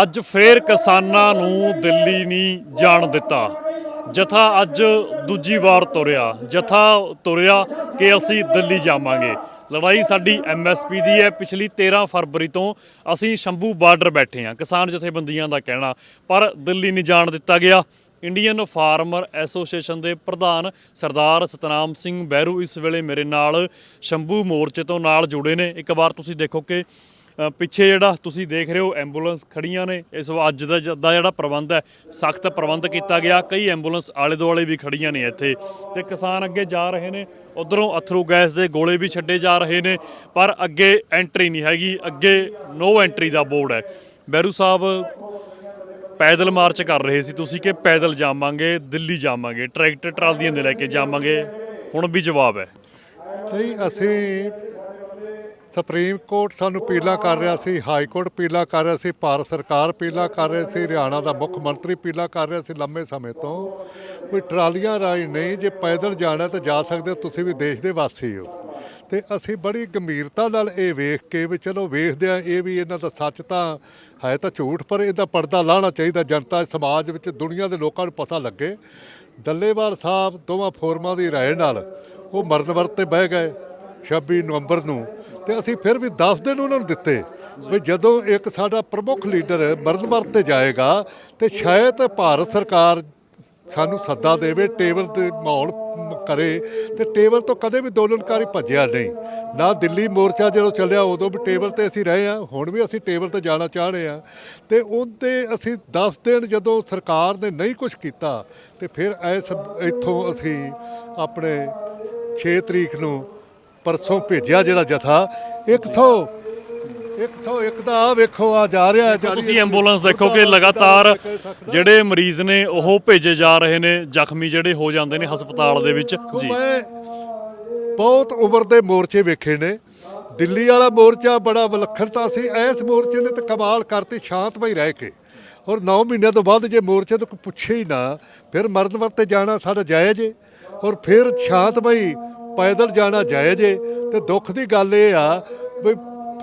ਅੱਜ ਫੇਰ ਕਿਸਾਨਾਂ ਨੂੰ ਦਿੱਲੀ ਨਹੀਂ ਜਾਣ ਦਿੱਤਾ। ਜਥਾ ਅੱਜ ਦੂਜੀ ਵਾਰ ਤੁਰਿਆ। ਜਥਾ ਤੁਰਿਆ ਕਿ ਅਸੀਂ ਦਿੱਲੀ ਜਾਵਾਂਗੇ। ਲੜਾਈ ਸਾਡੀ ਐਮਐਸਪੀ ਦੀ ਹੈ। ਪਿਛਲੀ 13 ਫਰਵਰੀ ਤੋਂ ਅਸੀਂ ਸ਼ੰਭੂ ਬਾਰਡਰ ਬੈਠੇ ਹਾਂ। ਕਿਸਾਨ ਜਥੇਬੰਦੀਆਂ ਦਾ ਕਹਿਣਾ, ਪਰ ਦਿੱਲੀ ਨਹੀਂ ਜਾਣ ਦਿੱਤਾ ਗਿਆ। ਇੰਡੀਅਨ ਫਾਰਮਰ ਐਸੋਸੀਏਸ਼ਨ ਦੇ ਪ੍ਰਧਾਨ ਸਰਦਾਰ ਸਤਨਾਮ ਸਿੰਘ ਬਹਿਰੂ ਇਸ ਵੇਲੇ ਮੇਰੇ ਨਾਲ ਸ਼ੰਭੂ ਮੋਰਚੇ ਤੋਂ ਨਾਲ ਜੁੜੇ ਨੇ। ਇੱਕ ਵਾਰ ਤੁਸੀਂ ਦੇਖੋ ਕਿ ਪਿੱਛੇ ਜਿਹੜਾ ਤੁਸੀਂ ਦੇਖ ਰਹੇ ਹੋ, ਐਂਬੂਲੈਂਸ ਖੜੀਆਂ ਨੇ। ਇਸ ਵਾਰ ਅੱਜ ਦਾ ਜ- ਦਾ ਜਿਹੜਾ ਪ੍ਰਬੰਧ ਹੈ, ਸਖਤ ਪ੍ਰਬੰਧ ਕੀਤਾ ਗਿਆ। ਕਈ ਐਂਬੂਲੈਂਸ ਆਲੇ ਦੁਆਲੇ ਵੀ ਖੜੀਆਂ ਨੇ ਇੱਥੇ। ਤੇ ਕਿਸਾਨ ਅੱਗੇ ਜਾ ਰਹੇ ਨੇ। ਉਧਰੋਂ ਅਥਰੂ ਗੈਸ ਦੇ ਗੋਲੇ ਵੀ ਛੱਡੇ ਜਾ ਰਹੇ ਨੇ, ਪਰ ਅੱਗੇ ਐਂਟਰੀ ਨਹੀਂ ਹੈਗੀ। ਅੱਗੇ ਨੋ ਐਂਟਰੀ ਦਾ ਬੋਰਡ ਹੈ। ਬੈਰੂ ਸਾਹਿਬ, ਪੈਦਲ ਮਾਰਚ ਕਰ ਰਹੇ ਸੀ ਤੁਸੀਂ ਕਿ ਪੈਦਲ ਜਾਵਾਂਗੇ, ਦਿੱਲੀ ਜਾਵਾਂਗੇ, ਟਰੈਕਟਰ ਟਰਾਲੀਆਂ ਦੇ ਲੈ ਕੇ ਜਾਵਾਂਗੇ? ਹੁਣ ਵੀ ਜਵਾਬ ਹੈ। ਸਹੀ ਅਸੀਂ ਸੁਪਰੀਮ ਕੋਰਟ ਸਾਨੂੰ ਅਪੀਲਾਂ ਕਰ ਰਿਹਾ ਸੀ, ਹਾਈ ਕੋਰਟ ਅਪੀਲਾਂ ਕਰ ਰਿਹਾ ਸੀ, ਭਾਰਤ ਸਰਕਾਰ ਅਪੀਲਾਂ ਕਰ ਰਹੀ ਸੀ, ਹਰਿਆਣਾ ਦਾ ਮੁੱਖ ਮੰਤਰੀ ਅਪੀਲਾਂ ਕਰ ਰਿਹਾ ਸੀ ਲੰਮੇ ਸਮੇਂ ਤੋਂ। ਕੋਈ ਟਰਾਲੀਆਂ ਰਾਹੀਂ ਨਹੀਂ, ਜੇ ਪੈਦਲ ਜਾਣਾ ਤਾਂ ਜਾ ਸਕਦੇ ਤੁਸੀਂ ਵੀ ਦੇਸ਼ ਦੇ ਵਾਸੀ ਹੋ। ਤੇ ਅਸੀਂ ਬੜੀ ਗੰਭੀਰਤਾ ਨਾਲ ਇਹ ਵੇਖ ਕੇ ਵੀ ਚਲੋ ਵੇਖਦੇ ਆ ਇਹ ਵੀ ਇਹਨਾਂ ਦਾ ਸੱਚ ਤਾਂ ਹੈ ਤਾਂ ਝੂਠ, ਪਰ ਇਹਦਾ ਪਰਦਾ ਲਾਣਾ ਚਾਹੀਦਾ ਜਨਤਾ, ਸਮਾਜ ਵਿੱਚ, ਦੁਨੀਆ ਦੇ ਲੋਕਾਂ ਨੂੰ ਪਤਾ ਲੱਗੇ। ਡੱਲੇਵਾਲ ਸਾਹਿਬ ਦੋਵਾਂ ਫੋਰਮਾਂ ਦੀ ਰਾਏ ਨਾਲ ਉਹ ਮਰਨ ਵਰਤ ਤੇ ਬਹਿ ਗਏ 26 ਨਵੰਬਰ ਨੂੰ। ਤੇ ਅਸੀਂ ਫਿਰ ਵੀ 10 ਦਿਨ ਉਹਨਾਂ ਨੂੰ ਦਿੱਤੇ ਵੀ ਜਦੋਂ ਇੱਕ ਸਾਡਾ ਪ੍ਰਮੁੱਖ ਲੀਡਰ ਮਰਨ ਵਰਤ ਤੇ ਜਾਏਗਾ ਤੇ ਸ਼ਾਇਦ ਭਾਰਤ ਸਰਕਾਰ ਸਾਨੂੰ ਸੱਦਾ ਦੇਵੇ, ਟੇਬਲ ਤੇ ਮਾਹੌਲ ਕਰੇ ਤੇ ਟੇਬਲ ਤੋਂ ਕਦੇ ਵੀ ਦੋਲਨਕਾਰੀ ਭੱਜਿਆ ਨਹੀਂ। ਨਾ ਦਿੱਲੀ ਮੋਰਚਾ ਜਦੋਂ ਚੱਲਿਆ ਉਦੋਂ ਵੀ ਟੇਬਲ ਤੇ ਅਸੀਂ ਰਹੇ ਆ ਹੁਣ ਵੀ ਅਸੀਂ ਟੇਬਲ ਤੇ ਜਾਣਾ ਚਾਹ ਰਹੇ ਆ ਤੇ ਉਹਦੇ ਅਸੀਂ 10 ਦਿਨ ਜਦੋਂ ਸਰਕਾਰ ਨੇ ਨਹੀਂ ਕੁਝ ਕੀਤਾ ਤੇ ਫਿਰ ਐਸ, ਇੱਥੋਂ ਅਸੀਂ ਆਪਣੇ 6 ਤਰੀਕ ਨੂੰ ਪਰਸੋਂ ਭੇਜਿਆ ਜਿਹੜਾ ਜਥਾ। 100 101 ਦਾ ਆ ਵੇਖੋ ਆ ਜਾ ਰਿਹਾ ਜਾਰੀ ਤੁਸੀਂ ਐਂਬੂਲੈਂਸ ਦੇਖੋ ਕਿ ਲਗਾਤਾਰ ਜਿਹੜੇ ਮਰੀਜ਼ ਨੇ ਉਹ ਭੇਜੇ ਜਾ ਰਹੇ ਨੇ ਜ਼ਖਮੀ ਜਿਹੜੇ ਹੋ ਜਾਂਦੇ ਨੇ ਹਸਪਤਾਲ ਦੇ ਵਿੱਚ। ਜੀ। ਬਹੁਤ ਉਮਰ ਦੇ ਮੋਰਚੇ ਵੇਖੇ ਨੇ। ਦਿੱਲੀ ਵਾਲਾ ਮੋਰਚਾ ਬੜਾ ਵਿਲੱਖਣਤਾ ਸੀ। ਇਸ ਮੋਰਚੇ ਨੇ ਤਾਂ ਕਮਾਲ ਕਰਤੀ ਸ਼ਾਂਤਮਈ ਰਹਿ ਕੇ। ਔਰ 9 ਮਹੀਨਿਆਂ ਤੋਂ ਬਾਅਦ ਜੇ ਮੋਰਚੇ ਤੋਂ ਕੋਈ ਪੁੱਛੇ ਹੀ ਨਾ ਫਿਰ ਮਰਨ ਵਰਤੇ ਜਾਣਾ ਸਾਡਾ ਜਾਇਜ਼ ਔਰ ਫਿਰ ਸ਼ਾਂਤਮਈ ਪੈਦਲ ਜਾਣਾ ਜਾਇਜ਼ ਏ। ਤੇ ਦੁੱਖ ਦੀ ਗੱਲ ਇਹ ਆ ਵੀ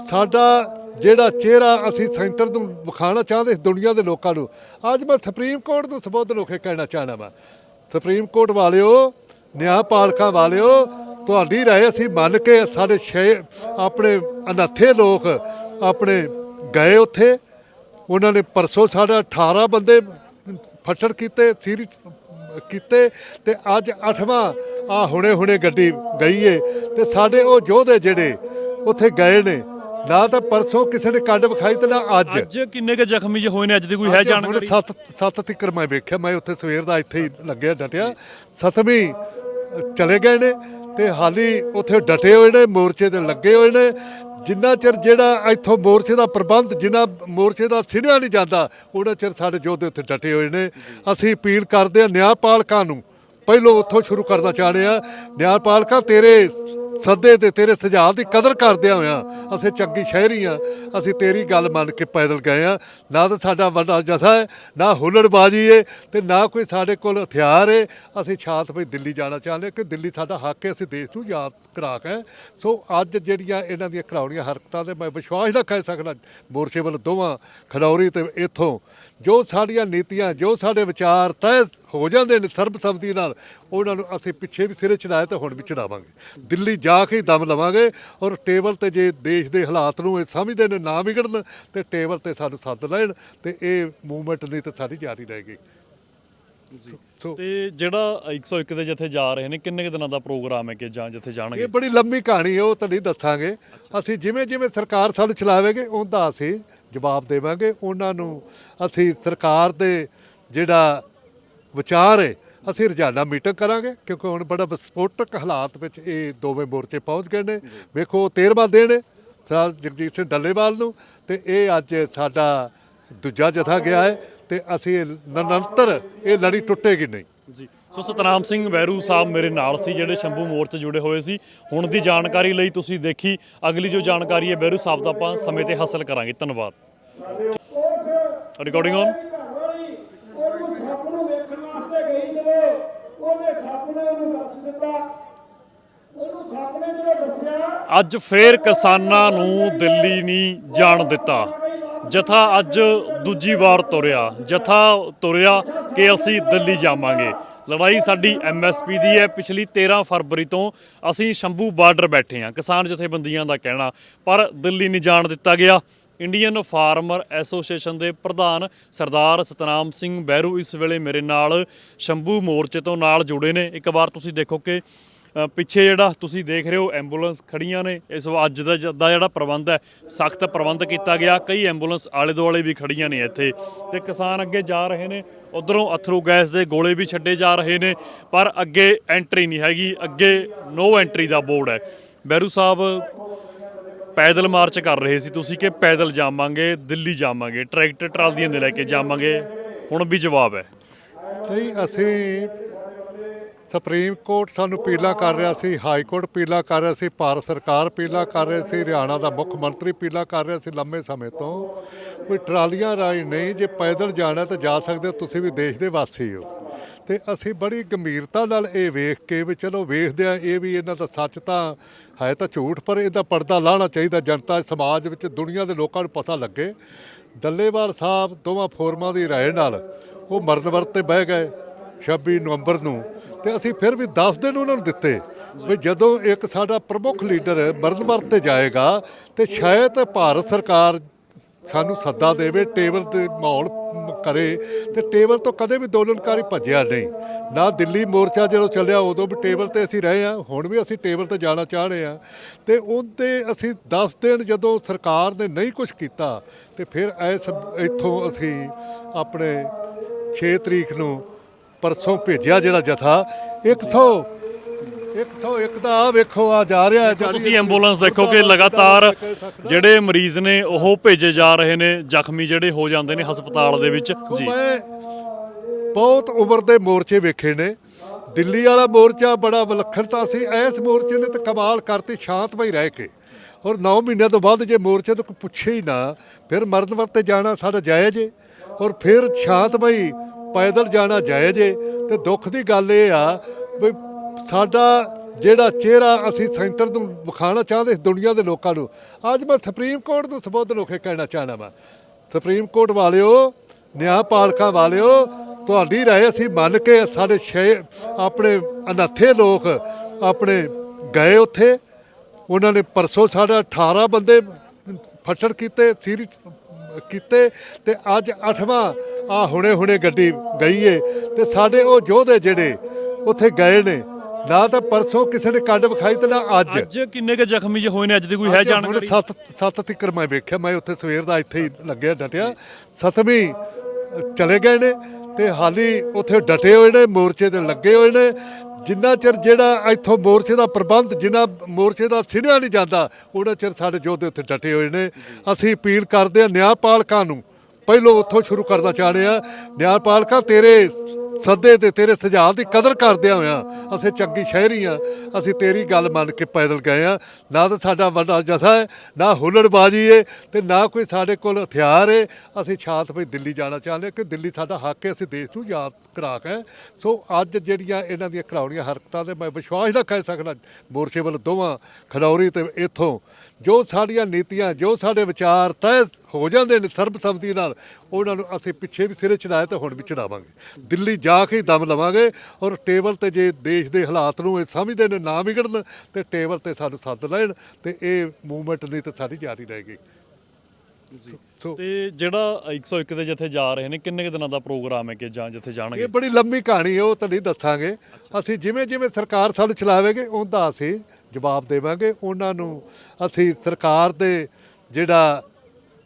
ਸਾਡਾ ਜਿਹੜਾ ਚਿਹਰਾ ਅਸੀਂ ਸੈਂਟਰ ਨੂੰ ਵਿਖਾਉਣਾ ਚਾਹੁੰਦੇ ਸੀ ਦੁਨੀਆ ਦੇ ਲੋਕਾਂ ਨੂੰ, ਅੱਜ ਮੈਂ ਸੁਪਰੀਮ ਕੋਰਟ ਨੂੰ ਸੰਬੋਧਨ ਹੋ ਕਹਿਣਾ ਚਾਹਣਾ ਵਾ। ਸੁਪਰੀਮ ਕੋਰਟ ਵਾਲਿਓ ਨਿਆਂਪਾਲਕਾਂ ਵਾਲਿਓ, ਤੁਹਾਡੀ ਰਾਏ ਅਸੀਂ ਮੰਨ ਕੇ ਸਾਡੇ ਛੇ ਆਪਣੇ ਅਨਾਥੇ ਲੋਕ ਆਪਣੇ ਗਏ ਉੱਥੇ। ਉਹਨਾਂ ਨੇ ਪਰਸੋਂ ਸਾਡਾ 18 ਬੰਦੇ ਫੱਟੜ ਕੀਤੇ, ਸੀਰੀਜ਼ ਕੀਤੇ ਤੇ ਅੱਜ 8ਵਾਂ ਆ ਹੁਣੇ ਹੁਣੇ ਗੱਡੀ ਗਈ ਏ। ਤੇ ਸਾਡੇ ਉਹ ਯੋਧੇ ਜਿਹੜੇ ਉੱਥੇ ਗਏ ਨੇ। ਨਾ ਤਾਂ ਪਰਸੋਂ ਕਿਸੇ ਨੇ ਕੱਢ ਵਿਖਾਈ ਤੇ ਨਾ ਅੱਜ। ਅੱਜ ਕਿੰਨੇ ਕ ਜ਼ਖਮੀ ਜੇ ਹੋਏ ਨੇ ਅੱਜ ਦੀ ਕੋਈ ਹੈ ਜਾਣਕਾਰੀ? ਸੱਤ ਸੱਤ ਤਿੱਕਰ ਮੈਂ ਵੇਖਿਆ ਮੈਂ ਉੱਥੇ ਸਵੇਰ ਦਾ ਇੱਥੇ ਹੀ ਲੱਗਿਆ ਡਟਿਆ। ਸਤਵੀਂ ਚਲੇ ਗਏ ਨੇ ਤੇ ਹਾਲੀ ਉੱਥੇ ਡਟੇ ਹੋਏ ਨੇ ਮੋਰਚੇ ਤੇ ਲੱਗੇ ਹੋਏ ਨੇ। ਜਿੰਨਾ ਚਿਰ ਜਿਹੜਾ ਇੱਥੋਂ ਮੋਰਚੇ ਦਾ ਪ੍ਰਬੰਧ, ਜਿੰਨਾ ਮੋਰਚੇ ਦਾ ਸਿੜਿਆ ਨਹੀਂ ਜਾਂਦਾ, ਉਹਨਾਂ ਚਿਰ ਸਾਡੇ ਯੋਧੇ ਉੱਥੇ ਡਟੇ ਹੋਏ ਨੇ। ਅਸੀਂ ਅਪੀਲ ਕਰਦੇ ਹਾਂ ਨਿਆਂਪਾਲਕਾਂ ਨੂੰ। ਪਹਿਲੋਂ ਉੱਥੋਂ ਸ਼ੁਰੂ ਕਰਨਾ ਚਾਹੁੰਦੇ ਆ ਨਿਆਂਪਾਲਕਾਂ ਤੇਰੇ ਸੱਦੇ ਤੇ ਤੇਰੇ ਸੁਝਾਅ ਦੀ ਕਦਰ ਕਰਦਿਆਂ ਹੋਇਆਂ ਅਸੀਂ ਚੰਗੀ ਸ਼ਹਿਰੀ ਆ। ਅਸੀਂ ਤੇਰੀ ਗੱਲ ਮੰਨ ਕੇ ਪੈਦਲ ਗਏ ਆ। ਨਾ ਤਾਂ ਸਾਡਾ ਵੱਡਾ ਜਥਾ ਹੈ, ਨਾ ਹੁੱਲੜਬਾਜੀ ਏ ਤੇ ਨਾ ਕੋਈ ਸਾਡੇ ਕੋਲ ਹਥਿਆਰ ਏ। ਅਸੀਂ ਛਾਤ ਵੀ ਦਿੱਲੀ ਜਾਣਾ ਚਾਹੁੰਦੇ ਹਾਂ ਕਿ ਦਿੱਲੀ ਸਾਡਾ ਹੱਕ ਹੈ, ਅਸੀਂ ਦੇਸ਼ ਨੂੰ ਯਾਦ ਕਰਾ ਕੇ। ਸੋ ਅੱਜ ਜਿਹੜੀਆਂ ਇਹਨਾਂ ਦੀਆਂ ਕਰਾਉਣੀਆਂ ਹਰਕਤਾਂ ਤੇ ਮੈਂ ਵਿਸ਼ਵਾਸ ਨਾ ਕਹਿ ਸਕਦਾ, ਮੋਰਚੇ ਵੱਲ ਦੋਵਾਂ ਖਡੌਰੀ ਤੇ ਇਥੋਂ। ਜੋ ਸਾਡੀਆਂ ਨੀਤੀਆਂ, ਜੋ ਸਾਡੇ ਵਿਚਾਰ ਤੈਅ ਹੋ ਜਾਂਦੇ ਨੇ ਸਰਬਸੰਮਤੀ ਨਾਲ। ਉਹਨਾਂ ਨੂੰ ਅਸੀਂ ਪਿੱਛੇ ਵੀ ਸਿਰੇ ਚੜਾਏ ਤੇ ਹੁਣ ਵੀ ਚੜਾਵਾਂਗੇ ਦਿੱਲੀ ਜਾ ਕੇ ਹੀ ਦਮ ਲਵਾਂਗੇ ਔਰ ਟੇਬਲ ਤੇ ਜੇ ਦੇਸ਼ ਦੇ ਹਾਲਾਤ ਨੂੰ ਇਹ ਸਮਝਦੇ ਨੇ ਨਾ ਵਿਗੜਨ ਤੇ ਟੇਬਲ ਤੇ ਸਾਨੂੰ ਸੱਦ ਲੈਣ ਤੇ ਇਹ ਮੂਵਮੈਂਟ ਨਹੀਂ ਤੇ ਸਾਡੀ ਜਾਰੀ ਰਹੇਗੀ। ਸੋ ਤੇ ਜਿਹੜਾ 101 ਦੇ ਜਿੱਥੇ ਜਾ ਰਹੇ ਨੇ ਕਿੰਨੇ ਕੁ ਦਿਨਾਂ ਦਾ ਪ੍ਰੋਗਰਾਮ ਹੈ ਕਿ ਜਾਂ ਜਿੱਥੇ ਜਾਣਗੇ? ਇਹ ਬੜੀ ਲੰਮੀ ਕਹਾਣੀ ਹੈ ਉਹ ਤਾਂ ਨਹੀਂ ਦੱਸਾਂਗੇ। ਅਸੀਂ ਜਿਵੇਂ ਜਿਵੇਂ ਸਰਕਾਰ ਸਾਨੂੰ ਚਲਾਵੇਗੇ ਉਹਦਾ ਅਸੀਂ ਜਵਾਬ ਦੇਵਾਂਗੇ। ਉਹਨਾਂ ਨੂੰ ਅਸੀਂ ਸਰਕਾਰ ਦੇ ਜਿਹੜਾ ਵਿਚਾਰ ਹੈ ਅਸੀਂ ਰੋਜ਼ਾਨਾ ਮੀਟਿੰਗ ਕਰਾਂਗੇ ਕਿਉਂਕਿ ਹੁਣ ਬੜਾ ਵਿਸਫੋਟਕ ਹਾਲਾਤ ਵਿੱਚ ਇਹ ਦੋਵੇਂ ਮੋਰਚੇ ਪਹੁੰਚ ਗਏ ਨੇ। ਵੇਖੋ 13ਵਾਂ ਦਿਨ ਹੈ ਸਰਦਾਰ ਜਗਜੀਤ ਸਿੰਘ ਡੱਲੇਵਾਲ ਨੂੰ ਤੇ ਇਹ ਅੱਜ ਸਾਡਾ ਦੂਜਾ ਜਥਾ ਗਿਆ ਹੈ ਤੇ ਅਸੀਂ ਨਿਰੰਤਰ ਇਹ ਲੜੀ ਟੁੱਟੇਗੀ ਨਹੀਂ। ਜੀ। ਸੋ ਸਤਨਾਮ ਸਿੰਘ ਵੈਰੂ ਸਾਹਿਬ ਮੇਰੇ ਨਾਲ ਸੀ ਜਿਹੜੇ ਸ਼ੰਭੂ ਮੋਰਚੇ ਜੁੜੇ ਹੋਏ ਸੀ। ਹੁਣ ਦੀ ਜਾਣਕਾਰੀ ਲਈ ਤੁਸੀਂ ਦੇਖੀ ਅਗਲੀ ਜੋ ਜਾਣਕਾਰੀ ਹੈ ਵੈਰੂ ਸਾਹਿਬ ਦਾ ਆਪਾਂ ਸਮੇਂ ਤੇ ਹਾਸਲ ਕਰਾਂਗੇ। ਧੰਨਵਾਦ। ਰਿਕਾਰਡਿੰਗ ਔਨ ਉਹਨੂੰ ਸੱਪ ਨੂੰ ਵੇਖਣ ਵਾਸਤੇ ਗਈ ਜਦੋਂ ਉਹਨੇ ਦੱਸ ਦਿੱਤਾ। ਅੱਜ ਫੇਰ ਕਿਸਾਨਾਂ ਨੂੰ ਦਿੱਲੀ ਨਹੀਂ ਜਾਣ ਦਿੱਤਾ। ਜਥਾ ਅੱਜ ਦੂਜੀ ਵਾਰ ਤੁਰਿਆ। ਜਥਾ ਤੁਰਿਆ ਕਿ ਅਸੀਂ ਦਿੱਲੀ ਜਾਵਾਂਗੇ। ਲੜਾਈ ਸਾਡੀ ਐਮਐਸਪੀ ਦੀ ਹੈ। ਪਿਛਲੀ 13 ਫਰਵਰੀ ਤੋਂ ਅਸੀਂ ਸ਼ੰਭੂ ਬਾਰਡਰ ਬੈਠੇ ਹਾਂ। ਕਿਸਾਨ ਜਥੇਬੰਦੀਆਂ ਦਾ ਕਹਿਣਾ, ਪਰ ਦਿੱਲੀ ਨਹੀਂ ਜਾਣ ਦਿੱਤਾ ਗਿਆ। ਇੰਡੀਅਨ ਫਾਰਮਰ ਐਸੋਸੀਏਸ਼ਨ ਦੇ ਪ੍ਰਧਾਨ ਸਰਦਾਰ ਸਤਨਾਮ ਸਿੰਘ ਬਹਿਰੂ ਇਸ ਵੇਲੇ ਮੇਰੇ ਨਾਲ ਸ਼ੰਭੂ ਮੋਰਚੇ ਤੋਂ ਨਾਲ ਜੁੜੇ ਨੇ। ਇੱਕ ਵਾਰ ਤੁਸੀਂ ਦੇਖੋ ਕਿ ਪਿੱਛੇ ਜਿਹੜਾ ਤੁਸੀਂ ਦੇਖ ਰਹੇ ਹੋ, ਐਂਬੂਲੈਂਸ ਖੜੀਆਂ ਨੇ। ਇਸ ਵਾਰ ਅੱਜ ਦਾ ਜ- ਦਾ ਜਿਹੜਾ ਪ੍ਰਬੰਧ ਹੈ, ਸਖਤ ਪ੍ਰਬੰਧ ਕੀਤਾ ਗਿਆ। ਕਈ ਐਂਬੂਲੈਂਸ ਆਲੇ ਦੁਆਲੇ ਵੀ ਖੜੀਆਂ ਨੇ ਇੱਥੇ। ਤੇ ਕਿਸਾਨ ਅੱਗੇ ਜਾ ਰਹੇ ਨੇ। ਉਧਰੋਂ ਅਥਰੂ ਗੈਸ ਦੇ ਗੋਲੇ ਵੀ ਛੱਡੇ ਜਾ ਰਹੇ ਨੇ। ਪਰ ਅੱਗੇ ਐਂਟਰੀ ਨਹੀਂ ਹੈਗੀ। ਅੱਗੇ ਨੋ ਐਂਟਰੀ ਦਾ ਬੋਰਡ ਹੈ। ਬੈਰੂ ਸਾਹਿਬ ਪੈਦਲ ਮਾਰਚ ਕਰ ਰਹੇ ਸੀ। ਤੁਸੀਂ ਕਿ ਪੈਦਲ ਜਾਵਾਂਗੇ, ਦਿੱਲੀ ਜਾਵਾਂਗੇ, ਟਰੈਕਟਰ ਟਰਾਲੀਆਂ ਦੇ ਲੈ ਕੇ ਜਾਵਾਂਗੇ? ਹੁਣ ਵੀ ਜਵਾਬ ਹੈ। ਨਹੀਂ, ਅਸੀਂ ਸੁਪਰੀਮ ਕੋਰਟ ਸਾਨੂੰ ਪੀਲਾ ਕਰ ਰਿਹਾ ਸੀ, ਹਾਈ ਕੋਰਟ ਪੀਲਾ ਕਰ ਰਿਹਾ ਸੀ, ਭਾਰਤ ਸਰਕਾਰ ਪੀਲਾ ਕਰ ਰਹੀ ਸੀ, ਹਰਿਆਣਾ ਦਾ ਮੁੱਖ ਮੰਤਰੀ ਪੀਲਾ ਕਰ ਰਿਹਾ ਸੀ ਲੰਮੇ ਸਮੇਂ ਤੋਂ। ਕੋਈ ਟਰਾਲੀਆਂ ਰਾਹੀਂ ਨਹੀਂ, ਜੇ ਪੈਦਲ ਜਾਣਾ ਤਾਂ ਜਾ ਸਕਦੇ ਹੋ, ਤੁਸੀਂ ਵੀ ਦੇਸ਼ ਦੇ ਵਾਸੀ ਹੋ। ਤੇ ਅਸੀਂ ਬੜੀ ਗੰਭੀਰਤਾ ਨਾਲ ਇਹ ਵੇਖ ਕੇ ਵੀ ਚਲੋ ਵੇਖਦੇ ਆ ਇਹ ਵੀ ਇਹਨਾਂ ਦਾ ਸੱਚ ਤਾਂ ਹੈ ਤਾਂ ਝੂਠ, ਪਰ ਇਹਦਾ ਪਰਦਾ ਲਾਹਣਾ ਚਾਹੀਦਾ ਜਨਤਾ, ਸਮਾਜ ਵਿੱਚ, ਦੁਨੀਆ ਦੇ ਲੋਕਾਂ ਨੂੰ ਪਤਾ ਲੱਗੇ। ਡੱਲੇਵਾਲ ਸਾਹਿਬ ਦੋਵਾਂ ਫੋਰਮਾਂ ਦੀ ਰਾਏ ਨਾਲ ਉਹ ਮਰਨ ਵਰਤ ਤੇ ਬਹਿ ਗਏ 26 ਨਵੰਬਰ ਨੂੰ ਤੇ ਅਸੀਂ ਫਿਰ ਵੀ 10 ਦਿਨ ਉਹਨਾਂ ਨੂੰ ਦਿੱਤੇ ਵੀ ਜਦੋਂ ਇੱਕ ਸਾਡਾ ਪ੍ਰਮੁੱਖ ਲੀਡਰ ਮਰਨ ਵਰਤ ਤੇ ਜਾਏਗਾ ਤੇ ਸ਼ਾਇਦ ਭਾਰਤ ਸਰਕਾਰ ਸਾਨੂੰ ਸੱਦਾ ਦੇਵੇ, ਟੇਬਲ ਤੇ ਮਾਹੌਲ ਕਰੇ ਤੇ ਟੇਬਲ ਤੋਂ ਕਦੇ ਵੀ ਅੰਦੋਲਨਕਾਰੀ ਭੱਜਿਆ ਨਹੀਂ। ਨਾ ਦਿੱਲੀ ਮੋਰਚਾ ਜਦੋਂ ਚੱਲਿਆ, ਉਦੋਂ ਵੀ ਟੇਬਲ ਤੇ ਅਸੀਂ ਰਹੇ ਆ ਹੁਣ ਵੀ ਅਸੀਂ ਟੇਬਲ ਤੇ ਜਾਣਾ ਚਾਹ ਰਹੇ ਆ ਤੇ ਉਹਦੇ ਅਸੀਂ 10 ਦਿਨ ਜਦੋਂ ਸਰਕਾਰ ਨੇ ਨਹੀਂ ਕੁਝ ਕੀਤਾ, ਤੇ ਫਿਰ ਐਸ ਇੱਥੋਂ ਅਸੀਂ ਆਪਣੇ 6 ਤਰੀਕ ਨੂੰ ਪਰਸੋਂ ਭੇਜਿਆ ਜਿਹੜਾ ਜਥਾ। 100 101 ਦਾ ਆ ਵੇਖੋ ਆ ਜਾ ਰਿਹਾ ਤੁਸੀਂ ਐਂਬੂਲੈਂਸ ਦੇਖੋ ਕਿ ਲਗਾਤਾਰ ਜਿਹੜੇ ਮਰੀਜ਼ ਨੇ ਉਹ ਭੇਜੇ ਜਾ ਰਹੇ ਨੇ ਜ਼ਖਮੀ ਜਿਹੜੇ ਹੋ ਜਾਂਦੇ ਨੇ ਹਸਪਤਾਲ ਦੇ ਵਿੱਚ। ਜੀ। ਬਹੁਤ ਉਮਰ ਦੇ ਮੋਰਚੇ ਵੇਖੇ ਨੇ। ਦਿੱਲੀ ਵਾਲਾ ਮੋਰਚਾ ਬੜਾ ਵਿਲੱਖਣਤਾ ਸੀ। ਇਸ ਮੋਰਚੇ ਨੇ ਤਾਂ ਕਮਾਲ ਕਰਤੀ ਸ਼ਾਂਤਮਈ ਰਹਿ ਕੇ। ਔਰ 9 ਮਹੀਨਿਆਂ ਤੋਂ ਬਾਅਦ ਜੇ ਮੋਰਚੇ ਤੋਂ ਕੋਈ ਪੁੱਛੇ ਹੀ ਨਾ ਫਿਰ ਮਰਨ ਵਰਤੇ ਜਾਣਾ ਸਾਡਾ ਜਾਇਜ਼ ਏ। ਔਰ ਫਿਰ ਸ਼ਾਂਤਮਈ ਪੈਦਲ ਜਾਣਾ ਜਾਇਜ਼ ਏ। ਤੇ ਦੁੱਖ ਦੀ ਗੱਲ ਇਹ ਆ ਵੀ ਸਾਡਾ ਜਿਹੜਾ ਚਿਹਰਾ ਅਸੀਂ ਸੈਂਟਰ ਨੂੰ ਵਿਖਾਉਣਾ ਚਾਹੁੰਦੇ ਸੀ ਦੁਨੀਆ ਦੇ ਲੋਕਾਂ ਨੂੰ, ਅੱਜ ਮੈਂ ਸੁਪਰੀਮ ਕੋਰਟ ਨੂੰ ਸੰਬੋਧਨ ਹੋ ਕੇ ਕਹਿਣਾ ਚਾਹਣਾ ਵਾ। ਸੁਪਰੀਮ ਕੋਰਟ ਵਾਲਿਓ ਨਿਆਂਪਾਲਕਾਂ ਵਾਲਿਓ, ਤੁਹਾਡੀ ਰਾਏ ਅਸੀਂ ਮੰਨ ਕੇ ਸਾਡੇ ਛੇ ਆਪਣੇ ਅਨਾਥੇ ਲੋਕ ਆਪਣੇ ਗਏ ਉੱਥੇ, ਉਹਨਾਂ ਨੇ ਪਰਸੋਂ ਸਾਡਾ 18 ਬੰਦੇ ਫੱਟੜ ਕੀਤੇ ਸੀਰੀਅਸ ਕੀਤੇ, ਤੇ ਅੱਜ 8ਵਾਂ ਆ ਹੁਣੇ ਹੁਣੇ ਗੱਡੀ ਗਈ ਏ, ਤੇ ਸਾਡੇ ਉਹ ਯੋਧੇ ਜਿਹੜੇ ਉੱਥੇ ਗਏ ਨੇ ਨਾ ਤਾਂ ਪਰਸੋਂ ਕਿਸੇ ਨੇ ਕੱਢ ਵਿਖਾਈ ਤੇ ਨਾ ਅੱਜ। ਅੱਜ ਕਿੰਨੇ ਕ ਜ਼ਖਮੀ ਜੇ ਹੋਏ ਨੇ ਅੱਜ ਦੀ ਕੋਈ ਹੈ ਜਾਣਕਾਰੀ? ਸੱਤ ਸੱਤ ਤਿੱਕਰ ਮੈਂ ਵੇਖਿਆ ਮੈਂ ਉੱਥੇ ਸਵੇਰ ਦਾ ਇੱਥੇ ਹੀ ਲੱਗਿਆ ਡਟਿਆ। ਸਤਵੀਂ ਚਲੇ ਗਏ ਨੇ ਤੇ ਹਾਲੀ ਉੱਥੇ ਡਟੇ ਹੋਏ ਨੇ ਮੋਰਚੇ ਤੇ ਲੱਗੇ ਹੋਏ ਨੇ। ਜਿੰਨਾ ਚਿਰ ਜਿਹੜਾ ਇੱਥੋਂ ਮੋਰਚੇ ਦਾ ਪ੍ਰਬੰਧ ਜਿੰਨਾ ਮੋਰਚੇ ਦਾ ਸਿਣਿਆ ਨਹੀਂ ਜਾਂਦਾ ਉਹਨਾਂ ਚਿਰ ਸਾਡੇ ਯੋਧੇ ਉੱਥੇ ਡਟੇ ਹੋਏ ਨੇ। ਅਸੀਂ ਅਪੀਲ ਕਰਦੇ ਹਾਂ ਨਿਆਂਪਾਲਕਾਂ ਨੂੰ ਪਹਿਲੋਂ ਉੱਥੋਂ ਸ਼ੁਰੂ ਕਰਨਾ ਚਾਹ ਰਹੇ ਹਾਂ। ਨਿਆਂਪਾਲਕਾਂ ਤੇਰੇ ਸੱਦੇ ਤੇ ਤੇਰੇ ਸੁਝਾਅ ਦੀ ਕਦਰ ਕਰਦਿਆਂ ਹੋਇਆਂ ਅਸੀਂ ਚੰਗੀ ਸ਼ਹਿਰੀ ਆ। ਅਸੀਂ ਤੇਰੀ ਗੱਲ ਮੰਨ ਕੇ ਪੈਦਲ ਗਏ ਆ। ਨਾ ਤਾਂ ਸਾਡਾ ਵੱਡਾ ਜਥਾ ਹੈ, ਨਾ ਹੁੱਲੜਬਾਜੀ ਏ ਤੇ ਨਾ ਕੋਈ ਸਾਡੇ ਕੋਲ ਹਥਿਆਰ ਏ। ਅਸੀਂ ਛਾਤ ਵੀ ਦਿੱਲੀ ਜਾਣਾ ਚਾਹੁੰਦੇ ਹਾਂ ਕਿ ਦਿੱਲੀ ਸਾਡਾ ਹੱਕ ਹੈ, ਅਸੀਂ ਦੇਸ਼ ਨੂੰ ਯਾਦ ਕਰਾ ਕੇ। ਸੋ ਅੱਜ ਜਿਹੜੀਆਂ ਇਹਨਾਂ ਦੀਆਂ ਕਰਾਉਣੀਆਂ ਹਰਕਤਾਂ ਤੇ ਮੈਂ ਵਿਸ਼ਵਾਸ ਨਾ ਕਹਿ ਸਕਦਾ। ਮੋਰਚੇ ਵੱਲ ਦੋਵਾਂ ਖਨੌਰੀ ਤੇ ਇੱਥੋਂ ਜੋ ਸਾਡੀਆਂ ਨੀਤੀਆਂ, ਜੋ ਸਾਡੇ ਵਿਚਾਰ ਤੈਅ ਹੋ ਜਾਂਦੇ ਨੇ ਸਰਬਸੰਮਤੀ ਨਾਲ, ਉਹਨਾਂ ਨੂੰ ਅਸੀਂ ਪਿੱਛੇ ਵੀ ਸਿਰੇ ਚੜਾਇਆ ਤਾਂ ਹੁਣ ਵੀ ਚੜਾਵਾਂਗੇ ਦਿੱਲੀ ਜਾ ਕੇ ਹੀ ਦਮ ਲਵਾਂਗੇ ਔਰ ਟੇਬਲ ਤੇ ਜੇ ਦੇਸ਼ ਦੇ ਹਾਲਾਤ ਨੂੰ ਇਹ ਸਮਝਦੇ ਨੇ ਨਾ ਵਿਗੜਨ, ਤੇ ਟੇਬਲ ਤੇ ਸਾਨੂੰ ਸੱਦ ਲੈਣ ਤੇ ਇਹ ਮੂਵਮੈਂਟ ਨਹੀਂ ਤਾਂ ਸਾਡੀ ਜਾਰੀ ਰਹੇਗੀ। ਸੋ ਤੇ ਜਿਹੜਾ 101 ਦੇ ਜਿੱਥੇ ਜਾ ਰਹੇ ਨੇ ਕਿੰਨੇ ਕੁ ਦਿਨਾਂ ਦਾ ਪ੍ਰੋਗਰਾਮ ਹੈ ਕਿ ਜਾਂ ਜਿੱਥੇ ਜਾਣਗੇ? ਇਹ ਬੜੀ ਲੰਮੀ ਕਹਾਣੀ ਹੈ ਉਹ ਤਾਂ ਨਹੀਂ ਦੱਸਾਂਗੇ। ਅਸੀਂ ਜਿਵੇਂ ਜਿਵੇਂ ਸਰਕਾਰ ਸਾਨੂੰ ਚਲਾਵੇਗੇ ਉਹਦਾ ਅਸੀਂ ਜਵਾਬ ਦੇਵਾਂਗੇ। ਉਹਨਾਂ ਨੂੰ ਅਸੀਂ ਸਰਕਾਰ ਦੇ ਜਿਹੜਾ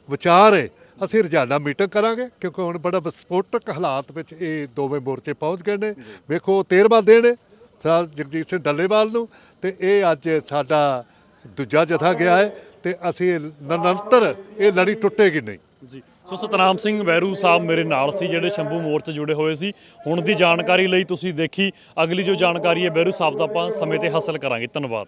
ਵਿਚਾਰ ਹੈ ਅਸੀਂ ਰੋਜ਼ਾਨਾ ਮੀਟਿੰਗ ਕਰਾਂਗੇ ਕਿਉਂਕਿ ਹੁਣ ਬੜਾ ਵਿਸਫੋਟਕ ਹਾਲਾਤ ਵਿੱਚ ਇਹ ਦੋਵੇਂ ਮੋਰਚੇ ਪਹੁੰਚ ਗਏ ਨੇ। ਵੇਖੋ 13ਵਾਂ ਦਿਨ ਹੈ ਸਰਦਾਰ ਜਗਜੀਤ ਸਿੰਘ ਡੱਲੇਵਾਲ ਨੂੰ ਤੇ ਇਹ ਅੱਜ ਸਾਡਾ ਦੂਜਾ ਜਥਾ ਗਿਆ ਹੈ। ਤੇ ਅਸੀਂ ਨਿਰੰਤਰ ਇਹ ਲੜੀ ਟੁੱਟੇਗੀ ਨਹੀਂ। ਜੀ। ਸੋ ਸਤਨਾਮ ਸਿੰਘ ਵੈਰੂ ਸਾਹਿਬ ਮੇਰੇ ਨਾਲ ਸੀ, ਜਿਹੜੇ ਸ਼ੰਭੂ ਮੋਰਚੇ ਜੁੜੇ ਹੋਏ ਸੀ। ਹੁਣ ਦੀ ਜਾਣਕਾਰੀ ਲਈ ਤੁਸੀਂ ਦੇਖੀ, ਅਗਲੀ ਜੋ ਜਾਣਕਾਰੀ ਹੈ ਵੈਰੂ ਸਾਹਿਬ ਦਾ ਆਪਾਂ ਸਮੇਂ ਤੇ ਹਾਸਲ ਕਰਾਂਗੇ। ਧੰਨਵਾਦ।